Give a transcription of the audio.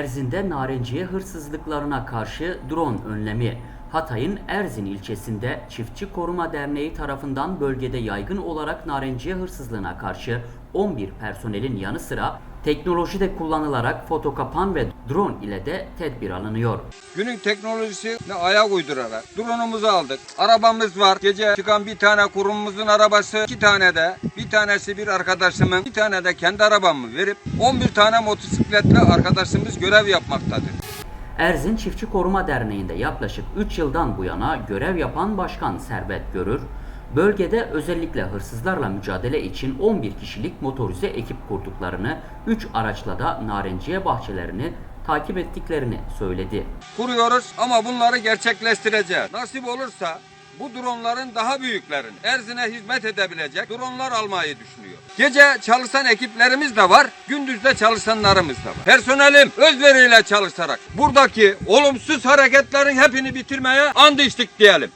Erzin'de narenciye hırsızlıklarına karşı drone önlemi. Hatay'ın Erzin ilçesinde Çiftçi Koruma Derneği tarafından bölgede yaygın olarak narenciye hırsızlığına karşı 11 personelin yanı sıra teknolojide kullanılarak fotokapan ve drone ile de tedbir alınıyor. Günün teknolojisine ayak uydurarak drone'umuzu aldık. Arabamız var. Gece çıkan bir tane kurumumuzun arabası, iki tane de bir tanesi bir arkadaşımın, bir tane de kendi arabamı verip 11 tane motosikletle arkadaşımız görev yapmaktadır. Erzin Çiftçi Koruma Derneği'nde yaklaşık 3 yıldan bu yana görev yapan Başkan Servet Görür, bölgede özellikle hırsızlarla mücadele için 11 kişilik motorize ekip kurduklarını, 3 araçla da narenciye bahçelerini takip ettiklerini söyledi. Kuruyoruz ama bunları gerçekleştireceğiz. Nasip olursa bu dronların daha büyüklerini Erzin'e hizmet edebilecek dronlar almayı düşünüyor. Gece çalışan ekiplerimiz de var, gündüzde çalışanlarımız da var. Personelim özveriyle çalışarak buradaki olumsuz hareketlerin hepini bitirmeye and içtik diyelim.